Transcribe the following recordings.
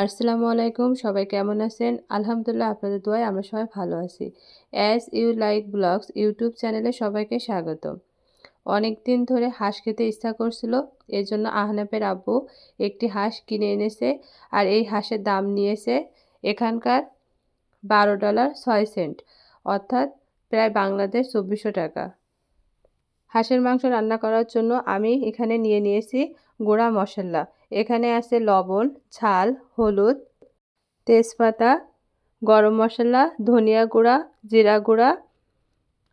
আসসালামু আলাইকুম, সবাই কেমন আছেন? আলহামদুলিল্লাহ আপনাদের দোয়ায় আমরা সবাই ভালো আছি। As you like blogs YouTube চ্যানেলে সবাইকে স্বাগত। অনেক দিন ধরে হাঁস খেতে ইচ্ছা করছিল এর জন্য আহনাপের আব্বু একটি হাঁস কিনে এনেছে আর এই হাঁসের দাম নিয়েছে এখানকার বারো ডলার ছয় সেন্ট, অর্থাৎ প্রায় বাংলাদেশ চব্বিশশো টাকা। হাঁসের মাংস রান্না করার জন্য আমি এখানে নিয়ে নিয়েছি গুঁড়া মশলা। এখানে আছে লবণ ছাল হলুদ, তেজপাতা, গরম মশলা, ধনিয়া গুঁড়া, জিরা গুঁড়া,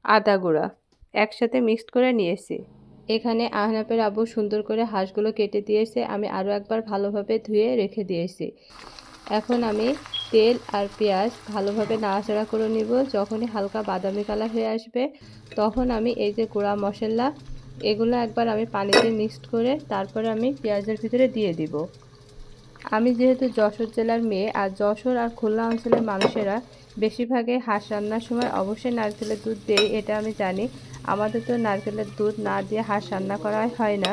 আদা গুঁড়া একসাথে মিক্সড করে নিয়েছি। এখানে আহনাপের আবু সুন্দর করে হাঁসগুলো কেটে দিয়েছে। আমি আরও একবার ভালোভাবে ধুয়ে রেখে দিয়েছি। এখন আমি তেল আর পেঁয়াজ ভালোভাবে নাড়াচাড়া করে নিব। যখনই হালকা বাদামি কালার হয়ে আসবে, তখন আমি এই যে গুঁড়া মশলা, এগুলো একবার আমি পানিতে মিক্সড করে তারপরে আমি পেঁয়াজের ভিতরে দিয়ে দিব। আমি যেহেতু যশোর জেলার মেয়ে, আর যশোর আর খুলনা অঞ্চলের মানুষেরা বেশিরভাগে হাঁস রান্নার সময় অবশ্যই নারকেলের দুধ দেয়, এটা আমি জানি। আমাদের তো নারকেলের দুধ না দিয়ে হাঁস রান্না করা হয় না।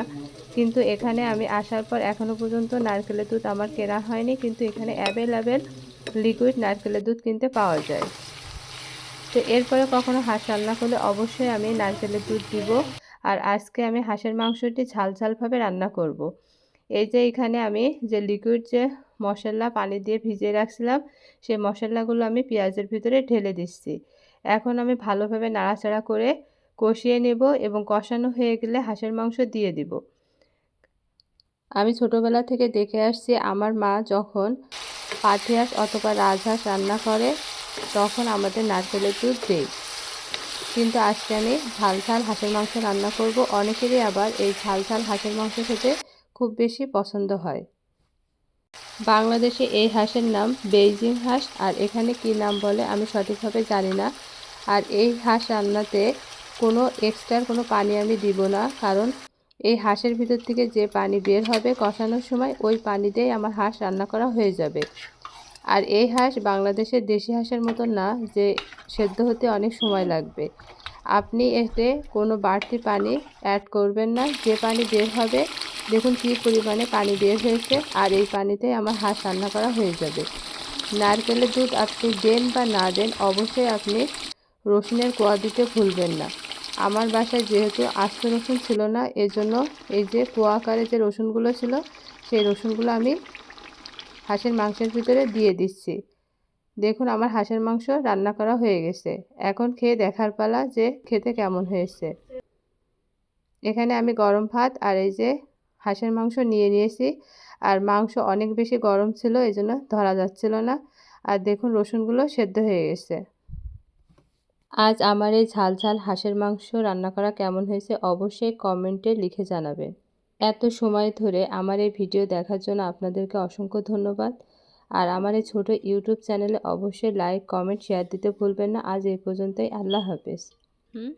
কিন্তু এখানে আমি আসার পর এখনও পর্যন্ত নারকেলের দুধ আমার কেনা হয়নি, কিন্তু এখানে অ্যাভেলেবেল লিকুইড নারকেলের দুধ কিনতে পাওয়া যায়। তো এরপরে কখনো হাঁস রান্না করলে অবশ্যই আমি নারকেলের দুধ দিব, আর আজকে আমি হাঁসের মাংসটি ঝাল ঝালভাবে রান্না করব। এই যে এখানে আমি যে লিকুইড যে মশলা পানি দিয়ে ভিজিয়ে রাখছিলাম, সেই মশলাগুলো আমি পেঁয়াজের ভিতরে ঢেলে দিচ্ছি। এখন আমি ভালোভাবে নাড়াচাড়া করে কষিয়ে নেব এবং কষানো হয়ে গেলে হাঁসের মাংস দিয়ে দিব। আমি ছোটোবেলা থেকে দেখে আসছি, আমার মা যখন পাঠি হাঁস অথবা রাজহাঁস রান্না করে, তখন আমাদের নারকেলের দুধ দেয়। কিন্তু আজকে আমি ঝাল ঝাল হাঁসের মাংস রান্না করব। অনেকেরই আবার এই ঝাল ঝাল হাঁসের মাংস খেতে খুব বেশি পছন্দ হয়। বাংলাদেশে এই হাঁসের নাম বেইজিং হাঁস, আর এখানে কি নাম বলে আমি সঠিকভাবে জানি না। আর এই হাঁস রান্নাতে কোনো এক্সট্রার কোনো পানি আমি দিব না, কারণ এই হাঁসের ভিতর থেকে যে পানি বের হবে কষানোর সময় ওই পানি দিয়েই আমার হাঁস রান্না করা হয়ে যাবে। আর এই হাঁস বাংলাদেশের দেশি হাঁসের মতো না যে সেদ্ধ হতে অনেক সময় লাগবে। আপনি এতে কোনো বাড়তি পানি অ্যাড করবেন না। যে পানি বের হবে, দেখুন কী পরিমাণে পানি বের হয়েছে আর এই পানিতে আমার হাঁস রান্না করা হয়ে যাবে। নারকেলের দুধ আপনি দেন বা না দেন, অবশ্যই আপনি রসুনের কোয়া দিতে ভুলবেন না। আমার বাসায় যেহেতু আস্ত রসুন ছিল না, এজন্য এই যে কোয়া আকারে যে রসুনগুলো ছিল, সেই রসুনগুলো আমি হাঁসের মাংসের ভিতরে দিয়ে দিচ্ছি। দেখুন, আমার হাঁসের মাংস রান্না করা হয়ে গেছে। এখন খেয়ে দেখার পালা যে খেতে কেমন হয়েছে। এখানে আমি গরম ভাত আর এই যে হাঁসের মাংস নিয়ে নিয়েছি। আর মাংস অনেক বেশি গরম ছিল এই জন্য ধরা যাচ্ছিল না। আর দেখুন, রসুনগুলো সেদ্ধ হয়ে গেছে। আজ আমার এই ঝাল ঝাল হাঁসের মাংস রান্না করা কেমন হয়েছে অবশ্যই কমেন্টে লিখে জানাবেন। এত সময় ধরে আমার এই ভিডিও দেখার জন্য আপনাদেরকে অসংখ্য ধন্যবাদ। আর আমার এই ছোটো ইউটিউব চ্যানেলে অবশ্যই লাইক, কমেন্ট, শেয়ার দিতে ভুলবেন না। আজ এই পর্যন্তই। আল্লাহ হাফেজ। হুম?